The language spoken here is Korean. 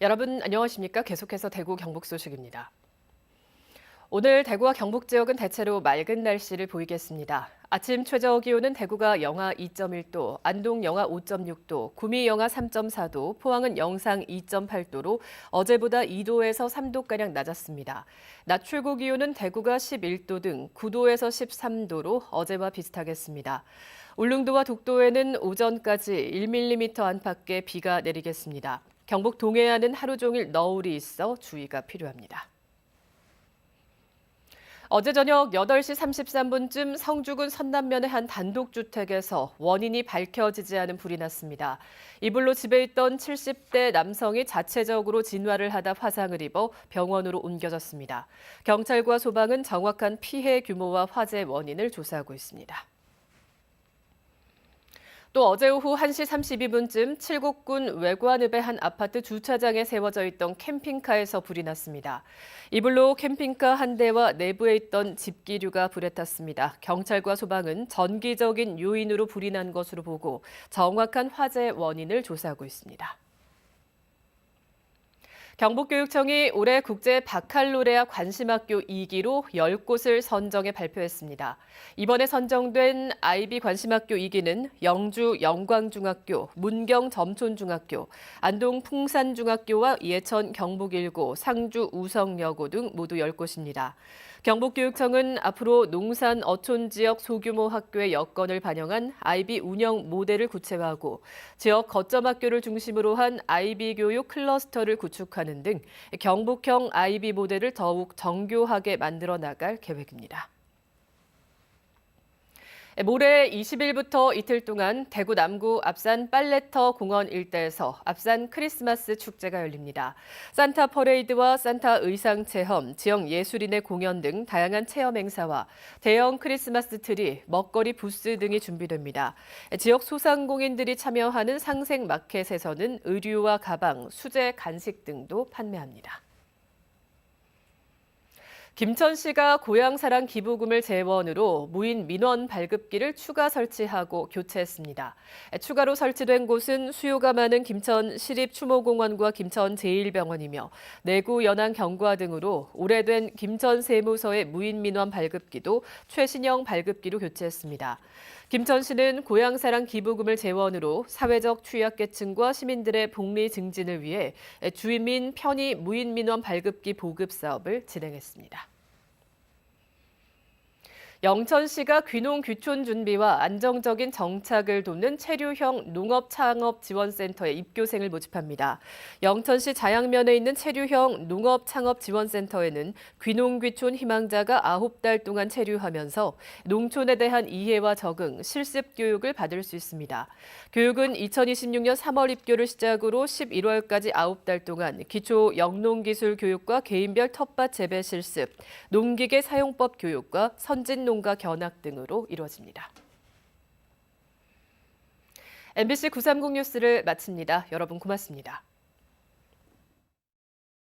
여러분 안녕하십니까? 계속해서 대구 경북 소식입니다. 오늘 대구와 경북 지역은 대체로 맑은 날씨를 보이겠습니다. 아침 최저 기온은 대구가 영하 2.1도, 안동 영하 5.6도, 구미 영하 3.4도, 포항은 영상 2.8도로 어제보다 2도에서 3도가량 낮았습니다. 낮 최고 기온은 대구가 11도 등 9도에서 13도로 어제와 비슷하겠습니다. 울릉도와 독도에는 오전까지 1mm 안팎의 비가 내리겠습니다. 경북 동해안은 하루 종일 너울이 있어 주의가 필요합니다. 어제 저녁 8시 33분쯤 성주군 선남면의 한 단독주택에서 원인이 밝혀지지 않은 불이 났습니다. 이 불로 집에 있던 70대 남성이 자체적으로 진화를 하다 화상을 입어 병원으로 옮겨졌습니다. 경찰과 소방은 정확한 피해 규모와 화재 원인을 조사하고 있습니다. 또 어제 오후 1시 32분쯤 칠곡군 외관읍의 한 아파트 주차장에 세워져 있던 캠핑카에서 불이 났습니다. 이불로 캠핑카 한 대와 내부에 있던 집기류가 불에 탔습니다. 경찰과 소방은 전기적인 요인으로 불이 난 것으로 보고 정확한 화재 원인을 조사하고 있습니다. 경북교육청이 올해 국제 바칼로레아 관심학교 2기로 10곳을 선정해 발표했습니다. 이번에 선정된 IB 관심학교 2기는 영주 영광중학교, 문경 점촌중학교, 안동 풍산중학교와 예천 경북일고, 상주 우성여고 등 모두 10곳입니다. 경북교육청은 앞으로 농산 어촌 지역 소규모 학교의 여건을 반영한 IB 운영 모델을 구체화하고 지역 거점 학교를 중심으로 한 IB 교육 클러스터를 구축하는 등 경북형 IB 모델을 더욱 정교하게 만들어 나갈 계획입니다. 모레 20일부터 이틀 동안 대구 남구 앞산 빨래터 공원 일대에서 앞산 크리스마스 축제가 열립니다. 산타 퍼레이드와 산타 의상 체험, 지역 예술인의 공연 등 다양한 체험 행사와 대형 크리스마스 트리, 먹거리 부스 등이 준비됩니다. 지역 소상공인들이 참여하는 상생 마켓에서는 의류와 가방, 수제 간식 등도 판매합니다. 김천 시가 고향사랑 기부금을 재원으로 무인 민원 발급기를 추가 설치하고 교체했습니다. 추가로 설치된 곳은 수요가 많은 김천 시립추모공원과 김천 제1병원이며 내구 연안 경과 등으로 오래된 김천 세무서의 무인 민원 발급기도 최신형 발급기로 교체했습니다. 김천시는 고향사랑 기부금을 재원으로 사회적 취약계층과 시민들의 복리 증진을 위해 주민 편의 무인 민원 발급기 보급 사업을 진행했습니다. 영천시가 귀농 귀촌 준비와 안정적인 정착을 돕는 체류형 농업 창업 지원센터에 입교생을 모집합니다. 영천시 자양면에 있는 체류형 농업 창업 지원센터에는 귀농 귀촌 희망자가 9달 동안 체류하면서 농촌에 대한 이해와 적응, 실습 교육을 받을 수 있습니다. 교육은 2026년 3월 입교를 시작으로 11월까지 9달 동안 기초 영농기술 교육과 개인별 텃밭 재배 실습, 농기계 사용법 교육과 선진 농 농가 견학 등으로 이루어집니다. MBC 930 뉴스를 마칩니다. 여러분 고맙습니다.